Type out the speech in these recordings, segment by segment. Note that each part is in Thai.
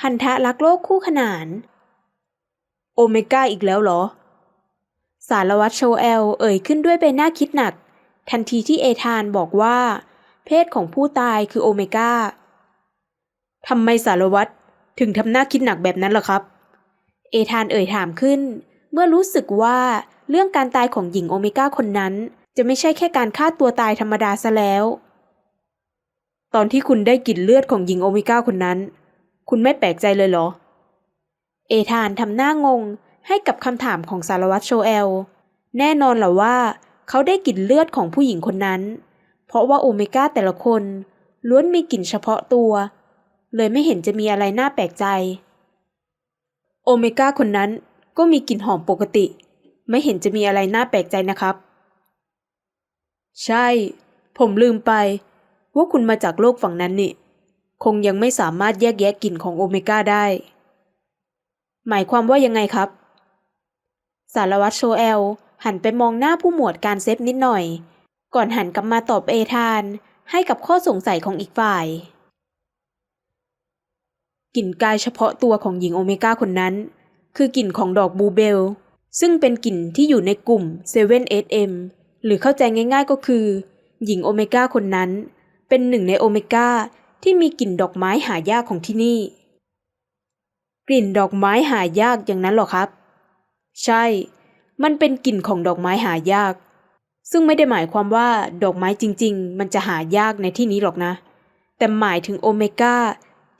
พันธะรักโลกคู่ขนาน โอเมก้าอีกแล้วเหรอ สารวัตรโชเอลเอ่ยขึ้นด้วยใบหน้าคิดหนัก ทันทีที่เอธานบอกว่า เพศของผู้ตายคือโอเมก้าทำไมสารวัตรถึงทำหน้าคิดหนักแบบนั้นล่ะครับ เอธานเอ่ยถามขึ้น เมื่อรู้สึกว่าเรื่องการตายของหญิงโอเมก้าคนนั้น จะไม่ใช่แค่การฆ่าตัวตายธรรมดาซะแล้ว ตอนที่คุณได้กลิ่นเลือดของหญิงโอเมก้าคนนั้น คุณไม่แปลกใจเลยเหรอ เอธานทำหน้างงให้กับคำถามของสารวัตรโชเอล แน่นอนแหละว่า เขาได้กลิ่นเลือดของผู้หญิงคนนั้น เพราะว่าโอเมก้าแต่ละคนล้วนมีกลิ่นเฉพาะตัว เลยไม่เห็นจะมีอะไรน่าแปลกใจ โอเมก้าคนนั้นก็มีกลิ่นหอมปกติ ไม่เห็นจะมีอะไรน่าแปลกใจนะครับ ใช่ ผมลืมไป ว่าคุณมาจากโลกฝั่งนั้นนี่ คงยังไม่สามารถแยกแยะกลิ่นของโอเมก้าได้ หมายความว่ายังไงครับ สารวัตรโชเอล หันไปมองหน้าผู้หมวดการเซฟนิดหน่อย ก่อนหันกลับมาตอบเอธานให้กับข้อสงสัยของอีกฝ่าย กลิ่นกายเฉพาะตัวของหญิงโอเมก้าคนนั้น คือกลิ่นของดอกบูเบล ซึ่งเป็นกลิ่นที่อยู่ในกลุ่ม 7SM หรือเข้าใจง่ายๆก็คือ หญิงโอเมก้าคนนั้น เป็นหนึ่งในโอเมก้า ที่มีกลิ่นดอกไม้หายากของที่นี่ กลิ่นดอกไม้หายากอย่างนั้นหรอครับ ใช่ มันเป็นกลิ่นของดอกไม้หายาก ซึ่งไม่ได้หมายความว่าดอกไม้จริง ๆ มันจะหายากในที่นี้หรอกนะ แต่หมายถึงโอเมก้า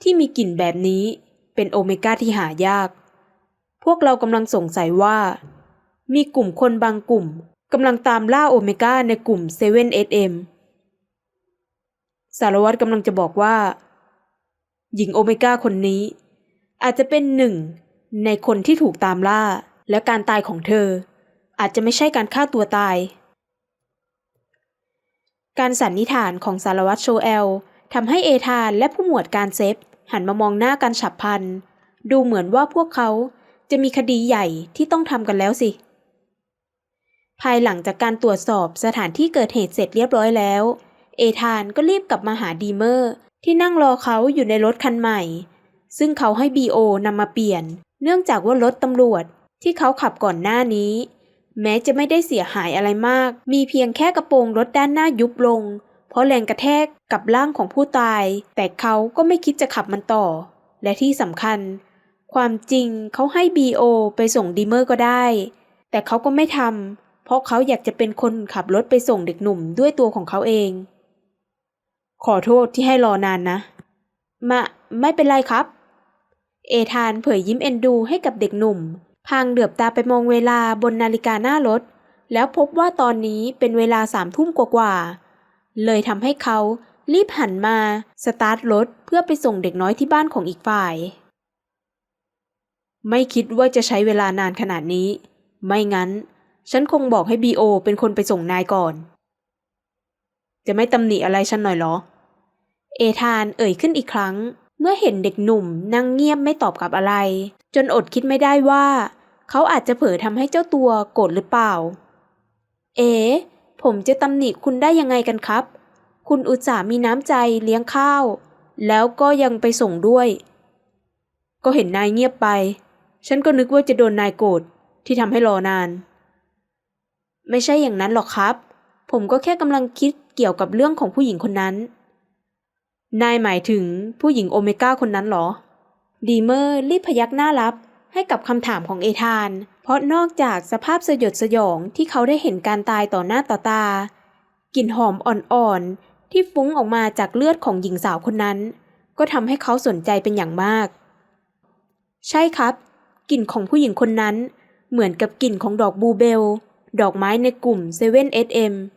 ที่มีกลิ่นแบบนี้เป็นโอเมก้าที่หายาก พวกเรากำลังสงสัยว่า มีกลุ่มคนบางกลุ่มกำลังตามล่าโอเมก้าในกลุ่ม 7SM สารวัตรกำลังจะบอกว่า หญิงโอเมก้าคนนี้ อาจจะเป็นหนึ่งในคนที่ถูกตามล่า และการตายของเธอ อาจจะไม่ใช่การฆ่าตัวตาย การสันนิษฐานของสารวัตรโชเอลทำให้เอธานและผู้หมวดการเซฟหันมามองหน้ากันฉับพลัน ดูเหมือนว่าพวกเขาจะมีคดีใหญ่ที่ต้องทำกันแล้วสิ ภายหลังจากการตรวจสอบสถานที่เกิดเหตุเสร็จเรียบร้อยแล้ว เอธานก็รีบกลับมาหาดีเมอร์ ที่นั่งรอเขาอยู่ในรถคันใหม่ ซึ่งเขาให้บีโอนำมาเปลี่ยน เนื่องจากว่ารถตำรวจที่เขาขับก่อนหน้านี้ แม้จะไม่ได้เสียหายอะไรมาก มีเพียงแค่กระโปรงรถด้านหน้ายุบลง เพราะแรงกระแทกกับร่างของผู้ตาย แต่เขาก็ไม่คิดจะขับมันต่อ และที่สำคัญ ความจริงเขาให้บีโอไปส่งดีเมอร์ก็ได้ แต่เขาก็ไม่ทำเพราะเขาอยากจะเป็นคนขับรถไปส่งเด็กหนุ่มด้วยตัวของเขาเอง ขอโทษที่ให้รอนานนะ มาไม่เป็นไรครับ เอธานเผยยิ้มเอ็นดูให้กับเด็กหนุ่ม พางเหลือบตาไปมองเวลาบนนาฬิกาหน้ารถ แล้วพบว่าตอนนี้เป็นเวลาสามทุ่มกว่าๆ เลยทำให้เขารีบหันมาสตาร์ทรถเพื่อไปส่งเด็กน้อยที่บ้านของอีกฝ่าย ไม่คิดว่าจะใช้เวลานานขนาดนี้ ไม่งั้น ฉันคงบอกให้บีโอเป็นคนไปส่งนายก่อน จะไม่ตำหนิอะไรฉันหน่อยเหรอ เอธานเอ่ยขึ้นอีกครั้ง เมื่อเห็นเด็กหนุ่มนั่งเงียบไม่ตอบกับอะไร จนอดคิดไม่ได้ว่า เขาอาจจะเผลอทำให้เจ้าตัวโกรธหรือเปล่า เอ๋ผมจะตำหนิคุณได้ยังไงกันครับ คุณอุตส่ามีน้ำใจเลี้ยงข้าว แล้วก็ยังไปส่งด้วย ก็เห็นนายเงียบไป ฉันก็นึกว่าจะโดนนายโกรธที่ทำให้รอนาน ไม่ใช่อย่างนั้นหรอกครับ ผมก็แค่กำลังคิดเกี่ยวกับเรื่องของผู้หญิงคนนั้น นายหมายถึงผู้หญิงโอเมก้าคนนั้นเหรอ ดีเมอร์รีบพยักหน้ารับให้กับคำถามของเอธาน เพราะนอกจากสภาพสยดสยองที่เขาได้เห็นการตายต่อหน้าต่อตา กลิ่นหอมอ่อนๆ ที่ฟุ้งออกมาจากเลือดของหญิงสาวคนนั้น ก็ทำให้เขาสนใจเป็นอย่างมาก ใช่ครับ กลิ่นของผู้หญิงคนนั้น เหมือนกับกลิ่นของดอกบูเบล ดอกไม้ในกลุ่ม 7SM นี่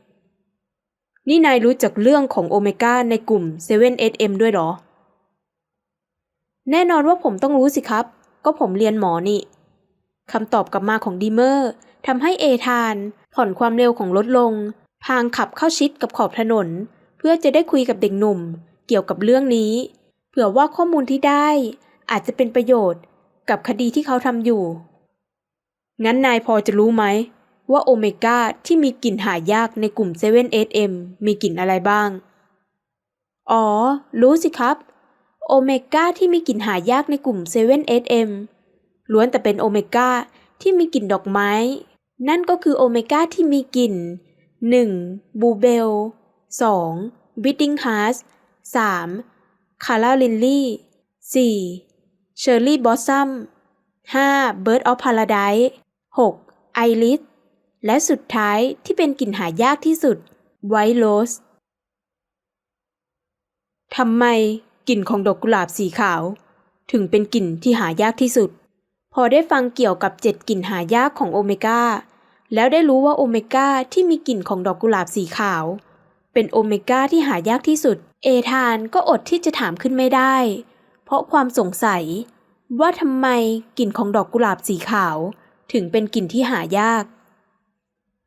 นี่นายรู้จักเรื่องของโอเมก้าในกลุ่ม 7SM ด้วยหรอ แน่นอนว่าผมต้องรู้สิครับ ก็ผมเรียนหมอนี่คำตอบกลับมาของดีเมอร์ทำให้เอธาน ผ่อนความเร็วของรถลง พางขับเข้าชิดกับขอบถนน เพื่อจะได้คุยกับเด็กหนุ่ม เกี่ยวกับเรื่องนี้ เผื่อว่าข้อมูลที่ได้ อาจจะเป็นประโยชน์กับคดีที่เขาทำอยู่ งั้นนายพอจะรู้ไหม ว่าโอเมก้าที่มีกลิ่นหายากในกลุ่ม 7SM มีกลิ่นอะไรบ้าง อ๋อ รู้สิครับ โอเมก้าที่มีกลิ่นหายากในกลุ่ม 7SM ล้วนแต่เป็นโอเมก้าที่มีกลิ่นดอกไม้ นั่นก็คือโอเมก้าที่มีกลิ่น 1. บูเบล 2. บิ t ติงฮาร์ส 3. คาราลินลี่ 4. เชอร์รี่บอสซัม 5. เบิร์ดออฟพาราได 6. ไอริส และสุดท้ายที่เป็นกลิ่นหายากที่สุดไวท์โรสทำไมกลิ่นของดอกกุหลาบสีขาว ถึงเป็นกลิ่นที่หายากที่สุด พอได้ฟังเกี่ยวกับเจ็ดกลิ่นหายากของโอเมก้าแล้วได้รู้ว่าโอเมก้าที่มีกลิ่นของดอกกุหลาบสีขาว เป็นโอเมก้าที่หายากที่สุด เอธานก็อดที่จะถามขึ้นไม่ได้ เพราะความสงสัย ว่าทำไมกลิ่นของดอกกุหลาบสีขาว ถึงเป็นกลิ่นที่หายาก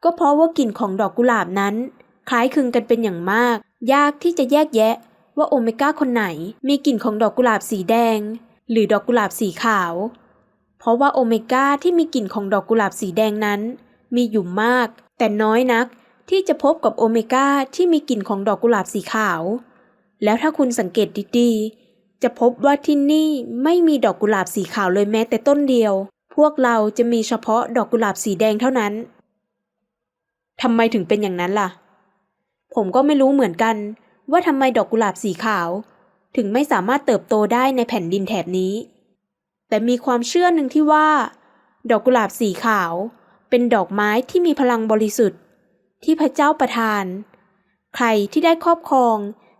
ก็เพราะว่ากลิ่นของดอกกุหลาบนั้น คล้ายคลึงกันเป็นอย่างมาก ยากที่จะแยกแยะว่าโอเมก้าคนไหนมีกลิ่นของดอกกุหลาบสีแดง หรือดอกกุหลาบสีขาว เพราะว่าโอเมก้าที่มีกลิ่นของดอกกุหลาบสีแดงนั้น มีอยู่มาก แต่น้อยนักที่จะพบกับโอเมก้าที่มีกลิ่นของดอกกุหลาบสีขาว แล้วถ้าคุณสังเกตดีๆ จะพบว่าที่นี่ไม่มีดอกกุหลาบสีขาวเลยแม้แต่ต้นเดียว พวกเราจะมีเฉพาะดอกกุหลาบสีแดงเท่านั้น ทำไมถึงเป็นอย่างนั้นล่ะ ผมก็ไม่รู้เหมือนกัน ว่าทำไมดอกกุหลาบสีขาว ถึงไม่สามารถเติบโตได้ในแผ่นดินแถบนี้ แต่มีความเชื่อหนึ่งที่ว่า ดอกกุหลาบสีขาว เป็นดอกไม้ที่มีพลังบริสุทธิ์ ที่พระเจ้าประทาน ใครที่ได้ครอบครอง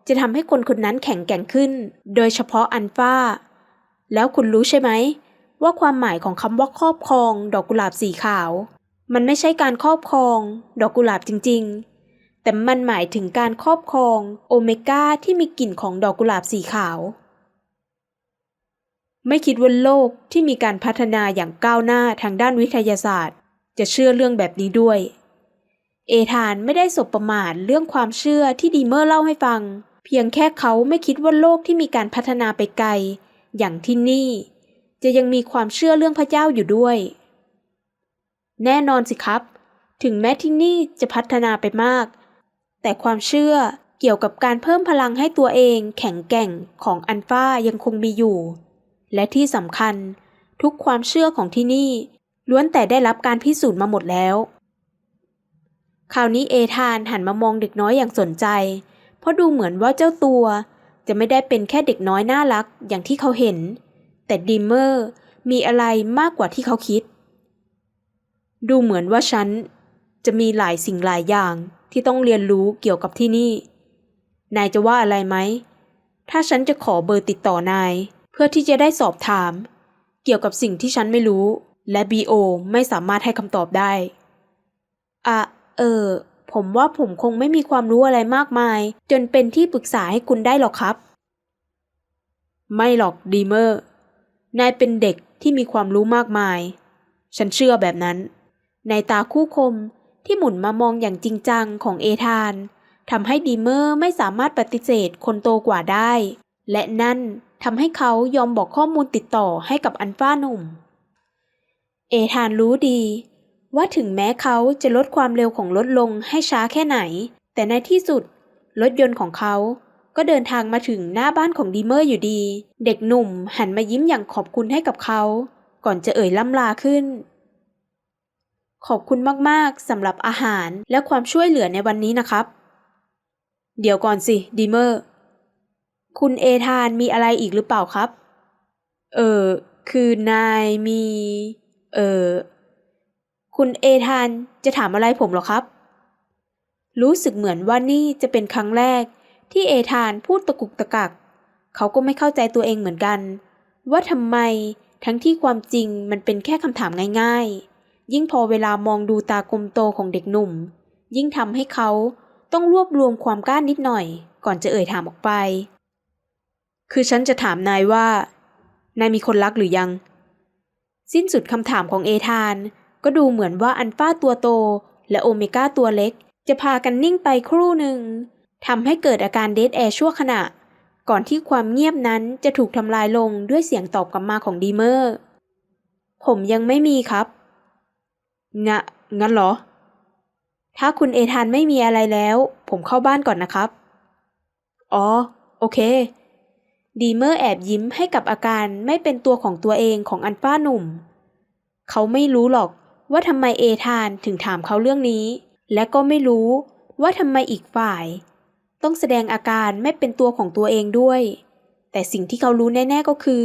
จะทำให้คนคนนั้นแข็งแกร่งขึ้น โดยเฉพาะอันฟ้า แล้วคุณรู้ใช่ไหม ว่าความหมายของคำว่าครอบครอง ดอกกุหลาบสีขาว มันไม่ใช่การครอบครอง ดอกกุหลาบจริง ๆ แต่มันหมายถึงการครอบครองโอเมก้าที่มีกลิ่นของดอกกุหลาบสีขาว ไม่คิดว่าโลกที่มีการพัฒนาอย่างก้าวหน้าทางด้านวิทยาศาสตร์ จะเชื่อเรื่องแบบนี้ด้วย เอธานไม่ได้สบประมาทเรื่องความเชื่อที่ดีเมอร์เล่าให้ฟัง เพียงแค่เขาไม่คิดว่าโลกที่มีการพัฒนาไปไกล อย่างที่นี่ จะยังมีความเชื่อเรื่องพระเจ้าอยู่ด้วย แน่นอนสิครับ ถึงแม้ที่นี่จะพัฒนาไปมาก แต่ความเชื่อเกี่ยวกับการเพิ่มพลังให้ตัวเองแข็งแกร่งของอันฟ้ายังคงมีอยู่ และที่สำคัญทุกความเชื่อของที่นี่ล้วนแต่ได้รับการพิสูจน์มาหมดแล้ว คราวนี้เอธานหันมามองเด็กน้อยอย่างสนใจ เพราะดูเหมือนว่าเจ้าตัว จะไม่ได้เป็นแค่เด็กน้อยน่ารักอย่างที่เขาเห็น แต่ดีเมอร์มีอะไรมากกว่าที่เขาคิด ดูเหมือนว่าฉันจะมีหลายสิ่งหลายอย่างที่ต้องเรียนรู้เกี่ยวกับที่นี่ นายจะว่าอะไรไหม ถ้าฉันจะขอเบอร์ติดต่อนาย เพื่อที่จะได้สอบถาม เกี่ยวกับสิ่งที่ฉันไม่รู้ และบีโอไม่สามารถให้คำตอบได้ อะ เออ ผมว่าผมคงไม่มีความรู้อะไรมากมาย จนเป็นที่ปรึกษาให้คุณได้หรอกครับ ไม่หรอกดีเมอร์ นายเป็นเด็กที่มีความรู้มากมาย ฉันเชื่อแบบนั้น ในตาคู่คมที่หมุนมามองอย่างจริงจังของเอธานทำให้ดีเมอร์ไม่สามารถปฏิเสธคนโตกว่าได้ และนั่นทำให้เขายอมบอกข้อมูลติดต่อให้กับอันฟ้าหนุ่ม เอธานรู้ดี ว่าถึงแม้เขาจะลดความเร็วของรถลงให้ช้าแค่ไหน แต่ในที่สุด รถยนต์ของเขาก็เดินทางมาถึงหน้าบ้านของดีเมอร์อยู่ดี เด็กหนุ่มหันมายิ้มอย่างขอบคุณให้กับเขา ก่อนจะเอ่ยล่ำลาขึ้น ขอบคุณมากๆสำหรับอาหารและความช่วยเหลือในวันนี้นะครับ เดี๋ยวก่อนสิดีเมอร์ คุณเอธานมีอะไรอีกหรือเปล่าครับ เออคือนายมี เออคุณเอธานจะถามอะไรผมหรอครับ รู้สึกเหมือนว่านี่จะเป็นครั้งแรก ที่เอธานพูดตะกุกตะกัก เขาก็ไม่เข้าใจตัวเองเหมือนกัน ว่าทำไมทั้งที่ความจริงมันเป็นแค่คำถามง่ายๆ ยิ่งพอเวลามองดูตากลมโตของเด็กหนุ่ม ยิ่งทำให้เขาต้องรวบรวมความกล้านิดหน่อย ก่อนจะเอ่ยถามออกไป คือฉันจะถามนายว่า นายมีคนรักหรือยัง สิ้นสุดคำถามของเอธาน ก็ดูเหมือนว่าอันฟ้าตัวโต และโอเมก้าตัวเล็ก จะพากันนิ่งไปครู่หนึ่งทำให้เกิดอาการเดดแอร์ชั่วขณะ ก่อนที่ความเงียบนั้นจะถูกทำลายลงด้วยเสียงตอบกลับมาของดีเมอร์ ผมยังไม่มีครับ งะ งั้นเหรอ ถ้าคุณเอธานไม่มีอะไรแล้ว ผมเข้าบ้านก่อนนะครับ อ๋อ โอเค ดีเมอร์แอบยิ้มให้กับอาการไม่เป็นตัวของตัวเองของอันป้าหนุ่ม เขาไม่รู้หรอกว่าทำไมเอธานถึงถามเขาเรื่องนี้ และก็ไม่รู้ว่าทำไมอีกฝ่าย ต้องแสดงอาการไม่เป็นตัวของตัวเองด้วย แต่สิ่งที่เขารู้แน่ ๆก็คือ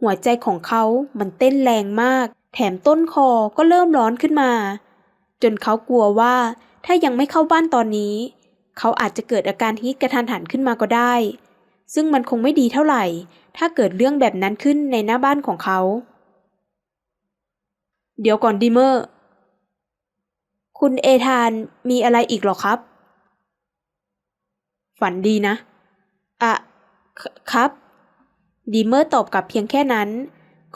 หัวใจของเขามันเต้นแรงมาก แถมต้นคอก็เริ่มร้อนขึ้นมา จนเขากลัวว่าถ้ายังไม่เข้าบ้านตอนนี้ เขาอาจจะเกิดอาการฮิตกระทันหันขึ้นมาก็ได้ ซึ่งมันคงไม่ดีเท่าไหร่ ถ้าเกิดเรื่องแบบนั้นขึ้นในหน้าบ้านของเขา เดี๋ยวก่อนดิเมอร์ คุณเอธานมีอะไรอีกหรอครับ ฝันดีนะ อะคครับ ดีเมอร์ตอบกลับเพียงแค่นั้น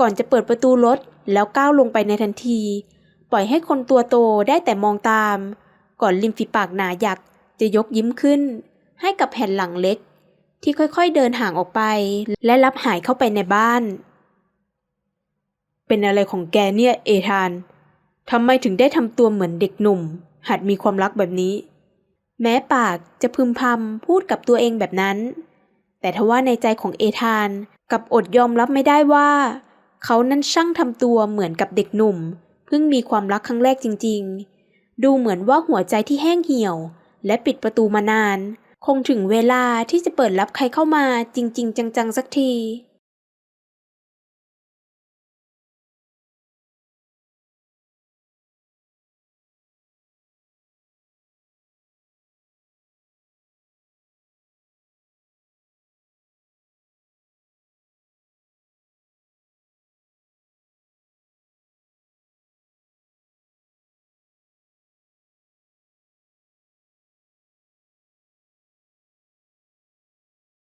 ก่อนจะเปิดประตูรถ แล้วก้าวลงไปในทันที ปล่อยให้คนตัวโตได้แต่มองตาม ก่อนริมฝีปากหนาหยักจะยกยิ้มขึ้น ให้กับแผ่นหลังเล็ก ที่ค่อยๆเดินห่างออกไป และรับหายเข้าไปในบ้าน เป็นอะไรของแกเนี่ยเอธานทำไมถึงได้ทำตัวเหมือนเด็กหนุ่ม หัดมีความรักแบบนี้ แม้ปากจะพึมพำพูดกับตัวเองแบบนั้น แต่ทว่าในใจของเอธานกับอดยอมรับไม่ได้ว่า เขานั้นช่างทำตัวเหมือนกับเด็กหนุ่ม เพิ่งมีความรักครั้งแรกจริง ๆ ดูเหมือนว่าหัวใจที่แห้งเหี่ยว และปิดประตูมานาน คงถึงเวลาที่จะเปิดรับใครเข้ามาจริง ๆ จังๆสักที